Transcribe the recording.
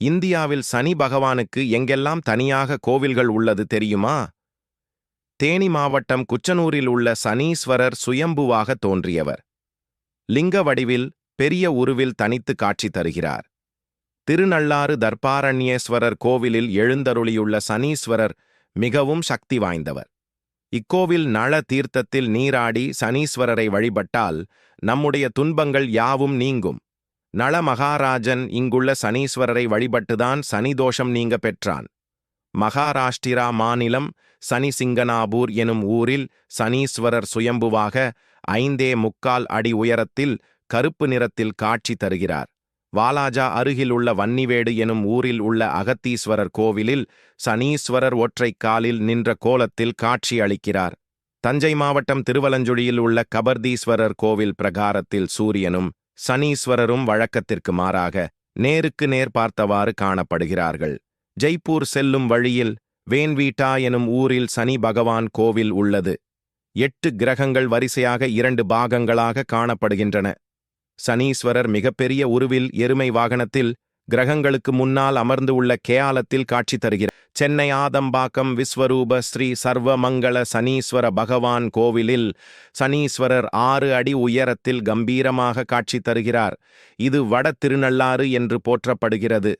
இந்தியாவில் சனி பகவானுக்கு எங்கெல்லாம் தனியாக கோவில்கள் உள்ளது தெரியுமா? தேனி மாவட்டம் குச்சனூரில் உள்ள சனீஸ்வரர் சுயம்புவாக தோன்றியவர். லிங்க வடிவில் பெரிய உருவில் தனித்து காட்சி தருகிறார். திருநள்ளாறு தர்பாரண்யேஸ்வரர் கோவிலில் எழுந்தருளியுள்ள சனீஸ்வரர் மிகவும் சக்தி வாய்ந்தவர். இக்கோவில் நள தீர்த்தத்தில் நீராடி சனீஸ்வரரை வழிபட்டால் நம்முடைய துன்பங்கள் யாவும் நீங்கும். நள மகாராஜன் இங்குள்ள சனீஸ்வரரை வழிபட்டுதான் சனிதோஷம் நீங்க பெற்றான். மகாராஷ்டிரா மாநிலம் சனி சிங்கனாபூர் எனும் ஊரில் சனீஸ்வரர் சுயம்புவாக ஐந்தே முக்கால் அடி உயரத்தில் கருப்பு நிறத்தில் காட்சி தருகிறார். வாலாஜா அருகில் உள்ள வன்னிவேடு எனும் ஊரில் உள்ள அகத்தீஸ்வரர் கோவிலில் சனீஸ்வரர் ஒற்றைக் காலில் நின்ற கோலத்தில் காட்சி அளிக்கிறார். தஞ்சை மாவட்டம் திருவலஞ்சுழியில் உள்ள கபர்தீஸ்வரர் கோவில் பிரகாரத்தில் சூரியனும் சனீஸ்வரரும் வழக்கத்திற்கு மாறாக நேருக்கு நேர் பார்த்தவாறு காணப்படுகிறார்கள். ஜெய்ப்பூர் செல்லும் வழியில் வேன்வீட்டா எனும் ஊரில் சனி பகவான் கோவில் உள்ளது. எட்டு கிரகங்கள் வரிசையாக இரண்டு பாகங்களாக காணப்படுகின்றன. சனீஸ்வரர் மிகப்பெரிய உருவில் எருமை வாகனத்தில் கிரகங்களுக்கு முன்னால் அமர்ந்து உள்ள கேயாலத்தில் காட்சி தருகிறார். சென்னை ஆதம்பாக்கம் விஸ்வரூப ஸ்ரீ சர்வமங்கள சனீஸ்வர பகவான் கோவிலில் சனீஸ்வரர் ஆறு அடி உயரத்தில் கம்பீரமாக காட்சி தருகிறார். இது வட திருநள்ளாறு என்று போற்றப்படுகிறது.